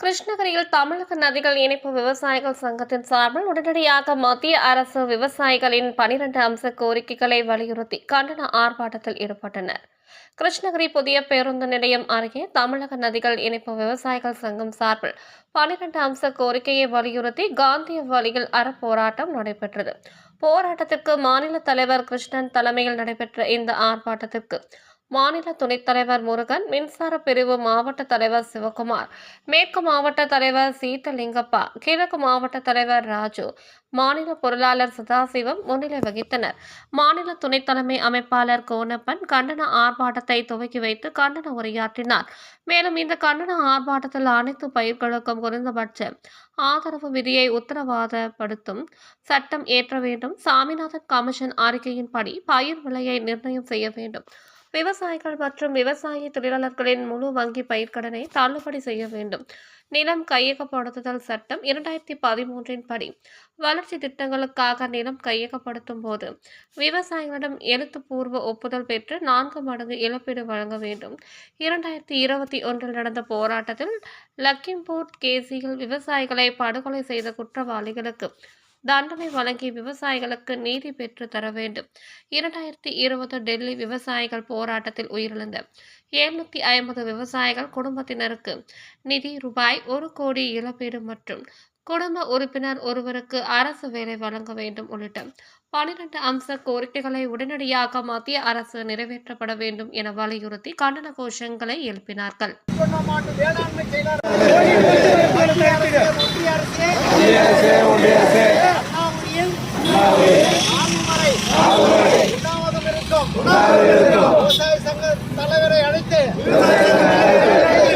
கிருஷ்ணகிரியில் தமிழக நதிகள் இணைப்பு விவசாயிகள் சங்கத்தின் சார்பில் உடனடியாக மத்திய அரசு விவசாயிகளின் பனிரெண்டு அம்ச கோரிக்கைகளை வலியுறுத்தி கண்டன ஆர்ப்பாட்டத்தில் ஈடுபட்டனர். கிருஷ்ணகிரி புதிய பேருந்து நிலையம் அருகே தமிழக நதிகள் இணைப்பு விவசாயிகள் சங்கம் சார்பில் பனிரெண்டு அம்ச கோரிக்கையை வலியுறுத்தி காந்திய வழியில் அறப்போராட்டம் நடைபெற்றது. போராட்டத்திற்கு மாநில தலைவர் கிருஷ்ணன் தலைமையில் நடைபெற்ற இந்த ஆர்ப்பாட்டத்திற்கு மாநில துணைத் தலைவர் முருகன் மின்சார பிரிவு மாவட்ட தலைவர் சிவகுமார் மேற்கு மாவட்ட தலைவர் சீத்தலிங்கப்பா கிழக்கு மாவட்ட தலைவர் ராஜு மாநில பொருளாளர் சதாசிவம் முன்னிலை வகித்தனர். மாநில துணைத் தலைமை அமைப்பாளர் கோனப்பன் கண்டன ஆர்ப்பாட்டத்தை துவக்கி வைத்து கண்டன உரையாற்றினார். மேலும் இந்த கண்டன ஆர்ப்பாட்டத்தில் அனைத்து பயிர்களுக்கும் குறைந்தபட்ச ஆதரவு விதியை உத்தரவாதப்படுத்தும் சட்டம் ஏற்ற வேண்டும். சாமிநாதன் கமிஷன் அறிக்கையின்படி பயிர் விலையை நிர்ணயம் செய்ய வேண்டும். விவசாயிகள் மற்றும் விவசாய தொழிலாளர்களின் முழு வங்கி பயிர்க்கடனை தள்ளுபடி செய்ய வேண்டும். நிலம் கையகப்படுத்துதல் சட்டம் இரண்டாயிரத்தி பதிமூன்றின் படி. வளர்ச்சி திட்டங்களுக்காக நிலம் கையகப்படுத்தும் போது விவசாயிகளிடம் எழுத்துப்பூர்வ ஒப்புதல் பெற்று நான்கு மடங்கு இழப்பீடு வழங்க வேண்டும். இரண்டாயிரத்தி இருபத்தி ஒன்றில் நடந்த போராட்டத்தில் லக்கிம்பூர் கேசியில் விவசாயிகளை படுகொலை செய்த குற்றவாளிகளுக்கு தண்டனை வழங்கி விவசாயிகளுக்கு நீதி பெற்று தர வேண்டும். இரண்டாயிரத்தி இருபது டெல்லி விவசாயிகள் போராட்டத்தில் உயிரிழந்த எழுநூத்தி ஐம்பது விவசாயிகள் குடும்பத்தினருக்கு நிதி ரூபாய் ஒரு கோடி இழப்பீடு மற்றும் குடும்ப உறுப்பினர் ஒருவருக்கு அரசு வேலை வழங்க வேண்டும் உள்ளிட்ட பனிரெண்டு அம்ச கோரிக்கைகளை உடனடியாக மத்திய அரசு நிறைவேற்றப்பட வேண்டும் என வலியுறுத்தி கண்டன கோஷங்களை எழுப்பினார்கள். வேளாண்மை Bolsonaro!